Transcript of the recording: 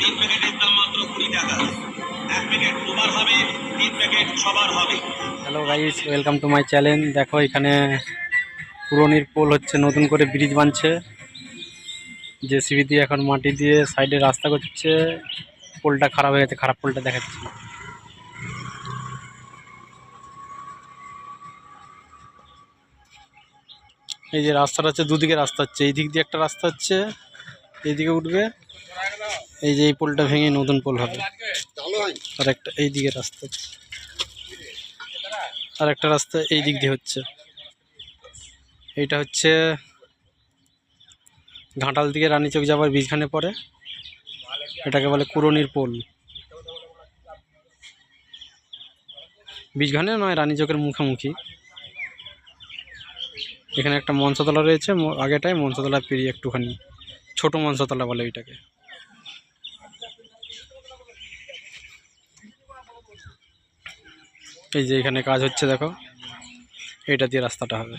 তিন প্যাকেটের দাম মাত্র কুড়ি টাকা। এক প্যাকেট তোমার হবে, তিন প্যাকেট সবার হবে। Hello guys welcome to my channel দেখো, এখানে পুরনির পোল হচ্ছে, নতুন করে ব্রিজ বানছে। জেসিবি দিয়ে এখন মাটি দিয়ে সাইডে রাস্তা করছে। পোলটা খারাপ হয়ে গেছে, খারাপ পোলটা দেখাচ্ছে। এই যে রাস্তাটা হচ্ছে, দুদিকে রাস্তা হচ্ছে। এই দিক দিয়ে একটা রাস্তা হচ্ছে এইদিকে উঠবে। এই যে এই পোলটা ভেঙে নতুন পোল হবে। আর একটা এই দিকে রাস্তা আর একটা রাস্তা এই দিক দিয়ে হচ্ছে। এইটা হচ্ছে ঘাটাল দিকে রানীচক যাবার বীজখানে পড়ে। এটাকে বলে কুরনির পোল। বীজখানে নয়, রানীচকের মুখোমুখি। এখানে একটা মঞ্চতলা রয়েছে আগেটায় মঞ্চতলা পেরিয়ে একটুখানি। ছোট মঞ্চতলা বলে ওইটাকে। এই যে এখানে কাজ হচ্ছে দেখো। এটা দিয়ে রাস্তাটা হবে।